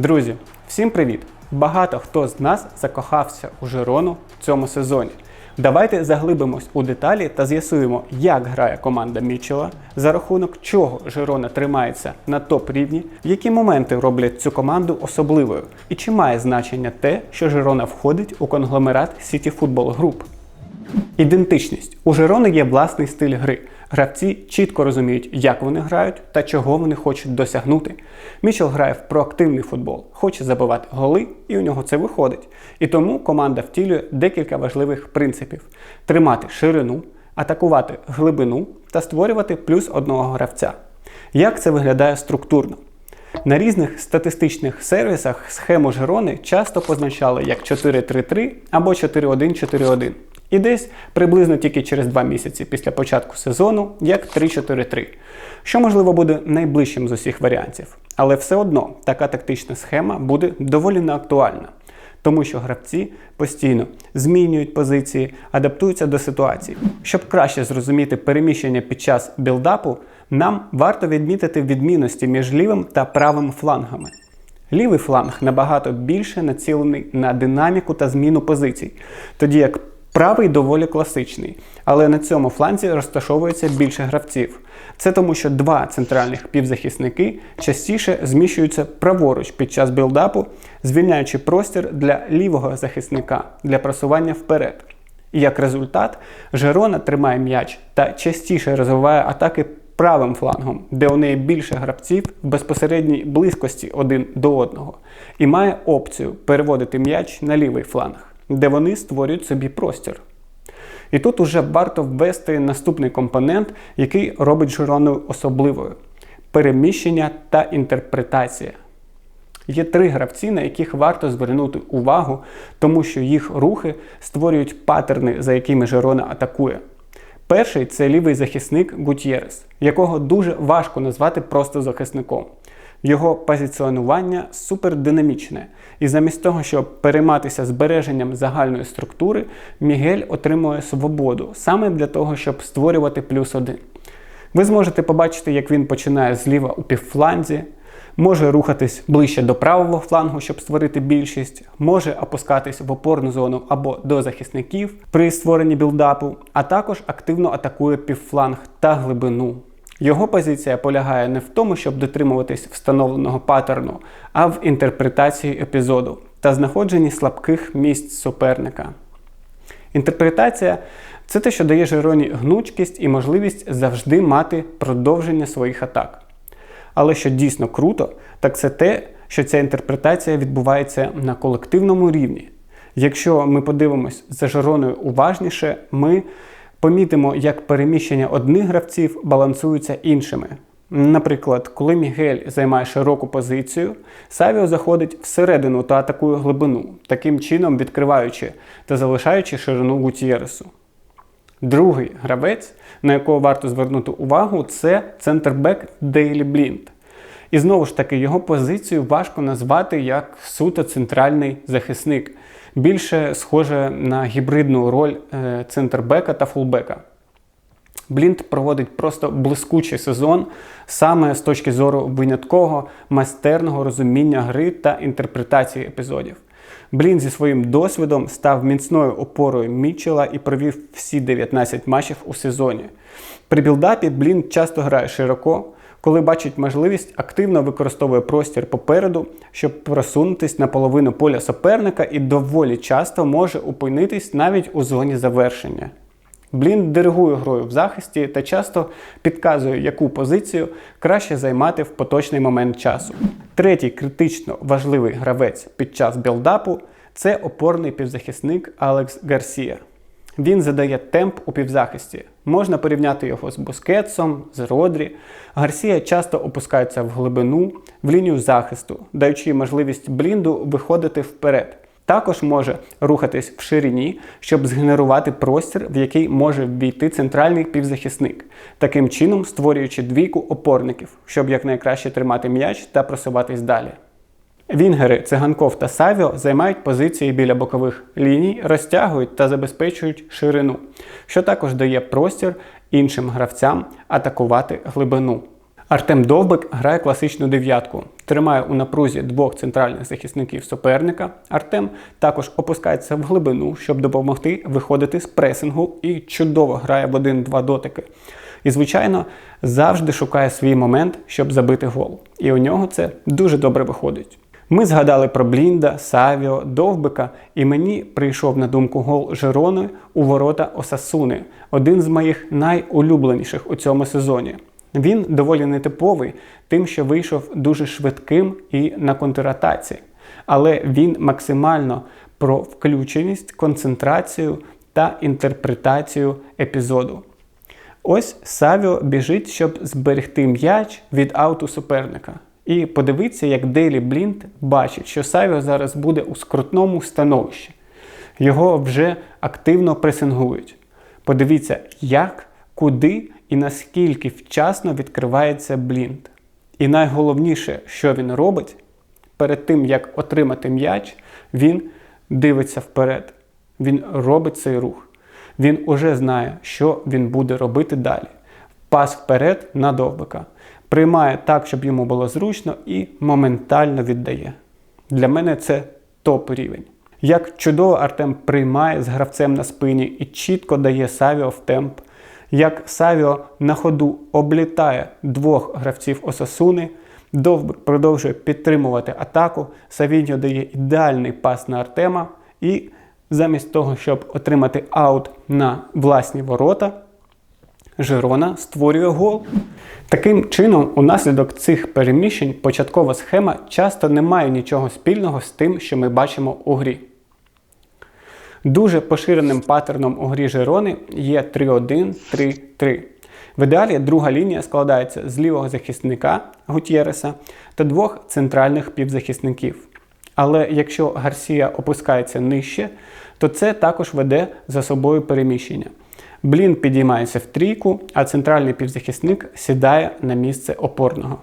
Друзі, всім привіт! Багато хто з нас закохався у Жирону в цьому сезоні. Давайте заглибимось у деталі та з'ясуємо, як грає команда Мічела, за рахунок чого Жирона тримається на топ рівні, які моменти роблять цю команду особливою, і чи має значення те, що Жирона входить у конгломерат City Football Group. Ідентичність. У Жирони є власний стиль гри. Гравці чітко розуміють, як вони грають та чого вони хочуть досягнути. Мічел грає в проактивний футбол, хоче забивати голи, і у нього це виходить. І тому команда втілює декілька важливих принципів: тримати ширину, атакувати глибину та створювати плюс одного гравця. Як це виглядає структурно? На різних статистичних сервісах схему Жирони часто позначали як 4-3-3 або 4-1-4-1. І десь приблизно тільки через 2 місяці після початку сезону як 3-4-3, що можливо буде найближчим з усіх варіантів. Але все одно така тактична схема буде доволі неактуальна, тому що гравці постійно змінюють позиції, адаптуються до ситуації. Щоб краще зрозуміти переміщення під час білдапу, нам варто відмітити відмінності між лівим та правим флангами. Лівий фланг набагато більше націлений на динаміку та зміну позицій, тоді як правий доволі класичний, але на цьому фланзі розташовується більше гравців. Це тому, що два центральних півзахисники частіше зміщуються праворуч під час білдапу, звільняючи простір для лівого захисника для просування вперед. І як результат, Жерона тримає м'яч та частіше розвиває атаки правим флангом, де у неї більше гравців в безпосередній близькості один до одного, і має опцію переводити м'яч на лівий фланг, де вони створюють собі простір. І тут уже варто ввести наступний компонент, який робить Жирону особливою переміщення та інтерпретація. Є три гравці, на яких варто звернути увагу, тому що їх рухи створюють паттерни, за якими Жирона атакує. Перший це лівий захисник Гутєрес, якого дуже важко назвати просто захисником. Його позиціонування супердинамічне, і замість того, щоб перейматися збереженням загальної структури, Мігель отримує свободу саме для того, щоб створювати плюс один. Ви зможете побачити, як він починає зліва у півфланзі, може рухатись ближче до правого флангу, щоб створити більшість, може опускатись в опорну зону або до захисників при створенні білдапу, а також активно атакує півфланг та глибину. Його позиція полягає не в тому, щоб дотримуватись встановленого паттерну, а в інтерпретації епізоду та знаходженні слабких місць суперника. Інтерпретація це те, що дає Жероні гнучкість і можливість завжди мати продовження своїх атак. Але що дійсно круто, так це те, що ця інтерпретація відбувається на колективному рівні. Якщо ми подивимось за Жероною уважніше, ми помітимо, як переміщення одних гравців балансуються іншими. Наприклад, коли Мігель займає широку позицію, Савіо заходить всередину та атакує глибину, таким чином відкриваючи та залишаючи ширину Гутієресу. Другий гравець, на якого варто звернути увагу, це центрбек Дейлі Блінд. І знову ж таки, його позицію важко назвати як суто центральний захисник, більше схоже на гібридну роль е, центрбека та фулбека. Блінд проводить просто блискучий сезон саме з точки зору виняткового майстерного розуміння гри та інтерпретації епізодів. Блін зі своїм досвідом став міцною опорою Мітчела і провів всі 19 матчів у сезоні. При білдапі Блін часто грає широко, коли бачить можливість, активно використовує простір попереду, щоб просунутись на половину поля суперника і доволі часто може опинитись навіть у зоні завершення. Блін диригує грою в захисті та часто підказує, яку позицію краще займати в поточний момент часу. Третій критично важливий гравець під час білдапу це опорний півзахисник Алекс Гарсія. Він задає темп у півзахисті. Можна порівняти його з Бускетсом, з Родрі. Гарсія часто опускається в глибину, в лінію захисту, даючи можливість блінду виходити вперед. Також може рухатись в ширині, щоб згенерувати простір, в який може ввійти центральний півзахисник, таким чином створюючи двійку опорників, щоб якнайкраще тримати м'яч та просуватись далі. Вінгери Циганков та Савіо займають позиції біля бокових ліній, розтягують та забезпечують ширину, що також дає простір іншим гравцям атакувати глибину. Артем Довбик грає класичну дев'ятку, тримає у напрузі двох центральних захисників суперника. Артем також опускається в глибину, щоб допомогти виходити з пресингу і чудово грає в один-два дотики. І, звичайно, завжди шукає свій момент, щоб забити гол. І у нього це дуже добре виходить. Ми згадали про Блінда, Савіо, Довбика, і мені прийшов на думку гол Жерони у ворота Осасуни, один з моїх найулюбленіших у цьому сезоні. Він доволі нетиповий, тим, що вийшов дуже швидким і на контратаці. Але він максимально про включеність, концентрацію та інтерпретацію епізоду. Ось Савіо біжить, щоб зберегти м'яч від ауту суперника. І подивіться, як Дейлі Блінд бачить, що Савіо зараз буде у скрутному становищі. Його вже активно пресингують. Подивіться, як, куди і наскільки вчасно відкривається Блінд. І найголовніше, що він робить, перед тим, як отримати м'яч, він дивиться вперед. Він робить цей рух. Він уже знає, що він буде робити далі. Пас вперед на довбика. Приймає так, щоб йому було зручно, і моментально віддає. Для мене це топ рівень. Як чудово Артем приймає з гравцем на спині і чітко дає Савіо в темп, як Савіо на ходу облітає двох гравців Осасуни, Довбик продовжує підтримувати атаку, Савіньо дає ідеальний пас на Артема і замість того, щоб отримати аут на власні ворота, Жирона створює гол. Таким чином, унаслідок цих переміщень початкова схема часто не має нічого спільного з тим, що ми бачимо у грі. Дуже поширеним паттерном у грі Жирони є 3-1-3-3. В ідеалі друга лінія складається з лівого захисника Гутєреса та двох центральних півзахисників. Але якщо Гарсія опускається нижче, то це також веде за собою переміщення. Блін підіймається в трійку, а центральний півзахисник сідає на місце опорного.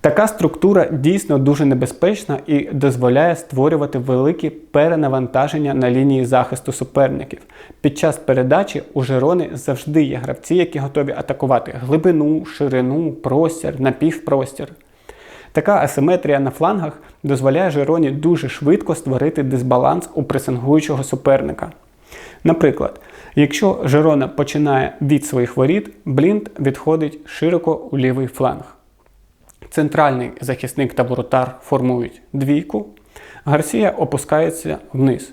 Така структура дійсно дуже небезпечна і дозволяє створювати великі перенавантаження на лінії захисту суперників. Під час передачі у Жерони завжди є гравці, які готові атакувати глибину, ширину, простір, напівпростір. Така асиметрія на флангах дозволяє Жероні дуже швидко створити дисбаланс у пресингуючого суперника. Наприклад, якщо Жерона починає від своїх воріт, Блінд відходить широко у лівий фланг. Центральний захисник та воротар формують двійку, Гарсія опускається вниз.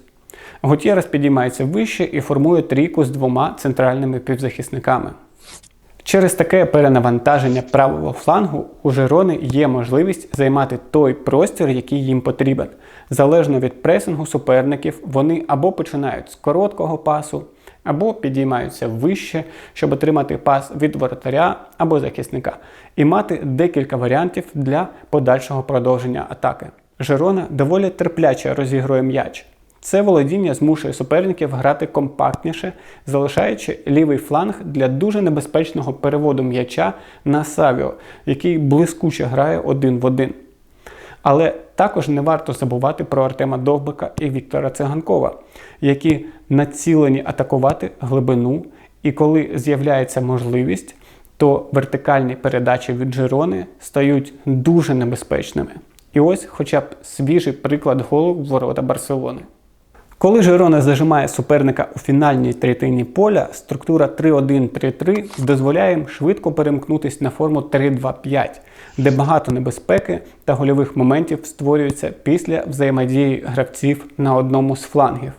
Гутєрес підіймається вище і формує трійку з двома центральними півзахисниками. Через таке перенавантаження правого флангу у Жерони є можливість займати той простір, який їм потрібен. Залежно від пресингу суперників, вони або починають з короткого пасу, або підіймаються вище, щоб отримати пас від воротаря або захисника, і мати декілька варіантів для подальшого продовження атаки. Жерона доволі терпляче розігрує м'яч. Це володіння змушує суперників грати компактніше, залишаючи лівий фланг для дуже небезпечного переводу м'яча на Савіо, який блискуче грає один в один. Але також не варто забувати про Артема Довбика і Віктора Циганкова, які націлені атакувати глибину, і коли з'являється можливість, то вертикальні передачі від Джерони стають дуже небезпечними. І ось хоча б свіжий приклад голу в ворота Барселони. Коли Жирона зажимає суперника у фінальній третині поля, структура 3-1-3-3 дозволяє їм швидко перемкнутися на форму 3-2-5, де багато небезпеки та гольових моментів створюються після взаємодії гравців на одному з флангів.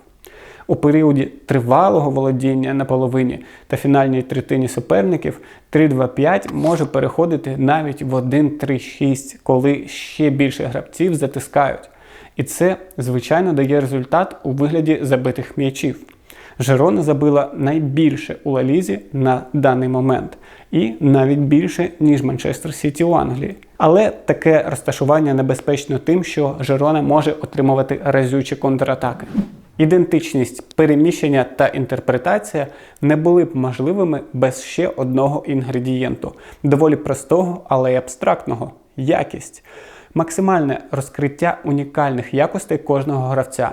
У періоді тривалого володіння на половині та фінальній третині суперників 3-2-5 може переходити навіть в 1-3-6, коли ще більше гравців затискають. І це, звичайно, дає результат у вигляді забитих м'ячів. Жерона забила найбільше у Лалізі на даний момент, і навіть більше, ніж Манчестер Сіті у Англії. Але таке розташування небезпечно тим, що Жерона може отримувати разючі контратаки. Ідентичність переміщення та інтерпретація не були б можливими без ще одного інгредієнту, доволі простого, але й абстрактного якість максимальне розкриття унікальних якостей кожного гравця.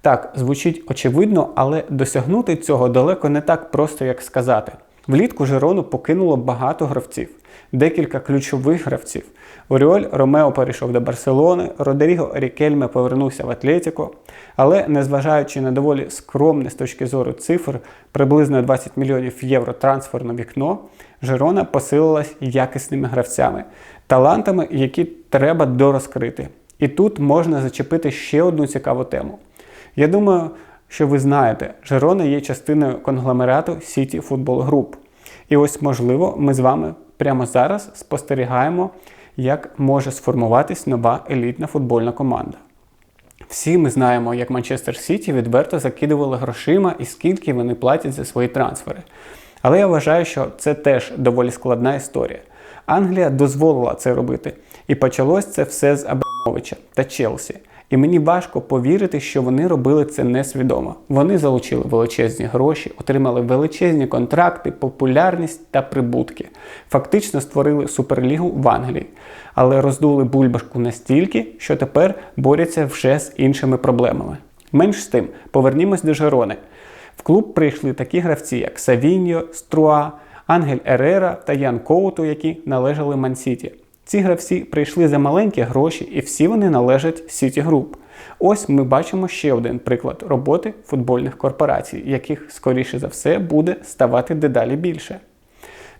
Так, звучить очевидно, але досягнути цього далеко не так просто, як сказати. Влітку Жирону покинуло багато гравців, декілька ключових гравців. Оріоль Ромео перейшов до Барселони, Родеріго Рікельме повернувся в Атлетіко. Але незважаючи на доволі скромне з точки зору цифр, приблизно 20 мільйонів євро трансферне вікно, Жирона посилилась якісними гравцями, талантами, які треба дорозкрити. І тут можна зачепити ще одну цікаву тему. Я думаю, що ви знаєте, Жирона є частиною конгломерату City Football Group. І ось, можливо, ми з вами прямо зараз спостерігаємо, як може сформуватись нова елітна футбольна команда. Всі ми знаємо, як Манчестер Сіті відверто закидували грошима і скільки вони платять за свої трансфери. Але я вважаю, що це теж доволі складна історія. Англія дозволила це робити, і почалось це все з Абрамовича та Челсі. І мені важко повірити, що вони робили це несвідомо. Вони залучили величезні гроші, отримали величезні контракти, популярність та прибутки. Фактично створили суперлігу в Англії, але роздули бульбашку настільки, що тепер борються вже з іншими проблемами. Менш з тим, повернімось до Жерони. В клуб прийшли такі гравці, як Савіньо, Струа, Ангель Ерера та Ян Коуту, які належали Мансіті. Ці гравці прийшли за маленькі гроші, і всі вони належать City Group. Ось ми бачимо ще один приклад роботи футбольних корпорацій, яких, скоріше за все, буде ставати дедалі більше.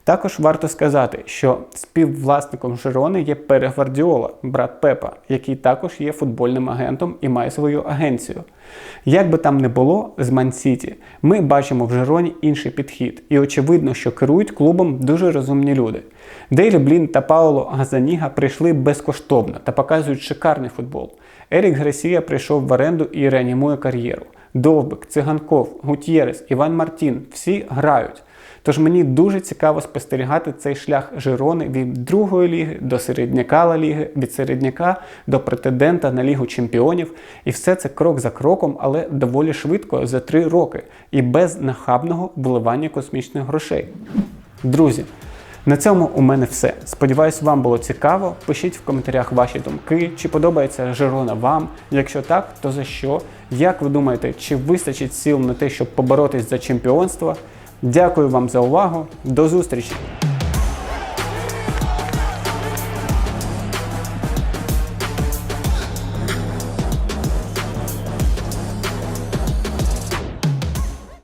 Також варто сказати, що співвласником Жирони є Пере Гвардіола, брат Пепа, який також є футбольним агентом і має свою агенцію. Як би там не було з Ман-Сіті, ми бачимо в Жироні інший підхід, і очевидно, що керують клубом дуже розумні люди. Дейлі Блін та Пауло Газаніга прийшли безкоштовно та показують шикарний футбол. Ерік Гресія прийшов в оренду і реанімує кар'єру. Довбик, Циганков, Гутєрес, Іван Мартін всі грають. Тож мені дуже цікаво спостерігати цей шлях Жирони від другої ліги до середняка Ла Ліги, від середняка до претендента на Лігу Чемпіонів. І все це крок за кроком, але доволі швидко за три роки і без нахабного вливання космічних грошей. Друзі. На цьому у мене все. Сподіваюсь, вам було цікаво. Пишіть в коментарях ваші думки, чи подобається Жирона вам. Якщо так, то за що? Як ви думаєте, чи вистачить сил на те, щоб поборотись за чемпіонство? Дякую вам за увагу. До зустрічі!